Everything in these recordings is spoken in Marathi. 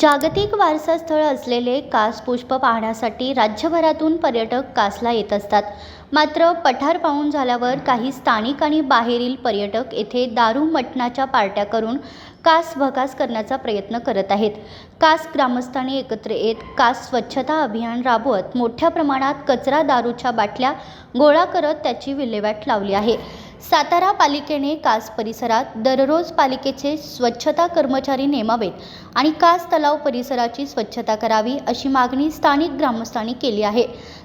जागतिक वारसा स्थळ असलेले कास पुष्प पाहण्यासाठी राज्यभरातून पर्यटक कासला येत असतात. मात्र पठार पाहून झाल्यावर काही स्थानिक आणि बाहेरील पर्यटक येथे दारू मटणाच्या पार्ट्या करून कास भकास करण्याचा प्रयत्न करत आहेत. कास ग्रामस्थांनी एकत्र येत कास स्वच्छता अभियान राबवत मोठ्या प्रमाणात कचरा दारूच्या बाटल्या गोळा करत त्याची विल्हेवाट लावली आहे. सातारा पालिकेने कास परिसरात दररोज पालिकेचे स्वच्छता कर्मचारी नेमावेत आणि कास तलाव परिसराची स्वच्छता करावी अशी मागणी स्थानिक ग्रामस्थांनी केली आहे.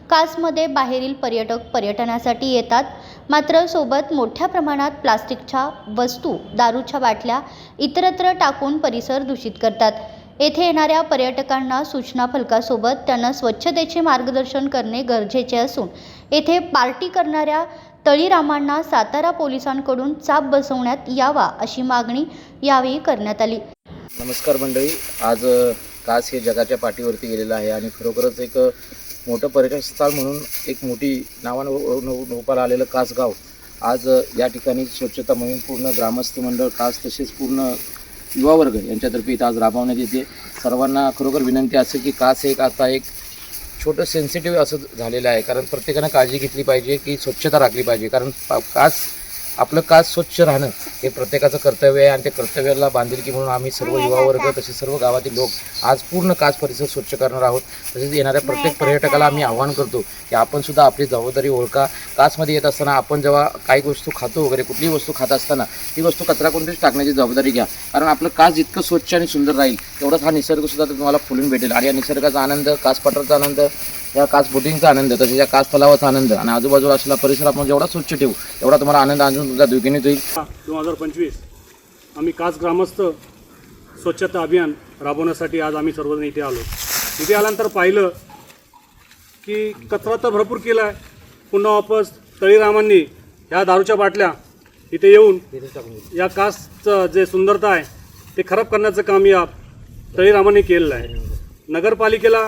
कासमध्ये बाहेरील पर्यटक पर्यटनासाठी येतात. मात्र सोबत मोठ्या प्रमाणात प्लास्टिकच्या वस्तू दारूच्या बाटल्या इतरत्र टाकून परिसर दूषित करतात. येथे येणाऱ्या पर्यटकांना सूचना फलकासोबत त्यांना स्वच्छतेचे मार्गदर्शन करणे गरजेचे असून येथे पार्टी करणाऱ्या तळीरामांना सातारा पोलिसांकडून चाप बसवण्यात यावा अशी मागणी यावेळी करण्यात आली. नमस्कार मंडळी. आज कास हे जगाच्या पाठीवरती गेलेलं आहे आणि खरोखरच एक मोठं पर्यटन स्थळ म्हणून एक मोठी नावानं नोपाला आलेलं कास गाव आज या ठिकाणी स्वच्छता मोहीम पूर्ण ग्रामस्थ मंडळ कास तसेच पूर्ण युवा वर्ग यांच्यातर्फे इथं आज राबवण्यात येते. सर्वांना खरोखर विनंती असेल की कास एक आता एक छोटं सेन्सिटिव्ह असं झालेलं आहे. कारण प्रत्येकानं काळजी घेतली पाहिजे की स्वच्छता राखली पाहिजे. कारण पा- कास आपलं कास स्वच्छ राहणं हे प्रत्येकाचं कर्तव्य आहे आणि त्या कर्तव्याला बांधिलकी म्हणून आम्ही सर्व युवा वर्ग तसेच सर्व गावातील लोक आज पूर्ण कास परिसर स्वच्छ करणार आहोत. तसेच येणाऱ्या प्रत्येक पर्यटकाला आम्ही आवाहन करतो की आपण सुद्धा आपली जबाबदारी ओळखा. काचमध्ये येत असताना आपण जेव्हा काही वस्तू खातो वगैरे कुठलीही वस्तू खात असताना ती वस्तू कचरा कोणतीच टाकण्याची जबाबदारी घ्या. कारण आपलं कास जितकं स्वच्छ आणि सुंदर राहील तेवढाच हा निसर्ग सुद्धा तुम्हाला फुलून भेटेल. आणि या निसर्गाचा आनंद कास आनंद या कास बोटिंगचा आनंद तसेच या कास तलावाचा आनंद आणि आजूबाजूला असलेला परिसर आपण जेवढा स्वच्छ ठेवू तेवढा तुम्हाला आनंद अजून तुमच्या दुर्गणित होईल. दोन हजार पंचवीस आम्ही कास ग्रामस्थ स्वच्छता अभियान राबवण्यासाठी आज आम्ही सर्वजण इथे आलो. इथे आल्यानंतर पाहिलं की कचरा तर भरपूर केला आहे पुन्हा वापस तळीरामांनी ह्या दारूच्या बाटल्या इथे येऊन या कासचं जे सुंदरता आहे ते खराब करण्याचं काम या तळीरामांनी केलेलं आहे. नगरपालिकेला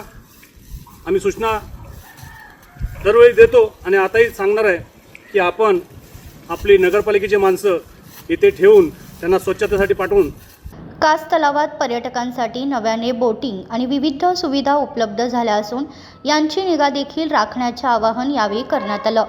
आम्ही सूचना दरवेळी देतो आणि आताही सांगणार आहे की आपण आपली नगरपालिकेची माणसं इथे ठेवून त्यांना स्वच्छतेसाठी पाठवून कास तलावात पर्यटकांसाठी नव्याने बोटिंग आणि विविध सुविधा उपलब्ध झाल्या असून यांची निगा देखील राखण्याचे आवाहन यावेळी करण्यात आलं.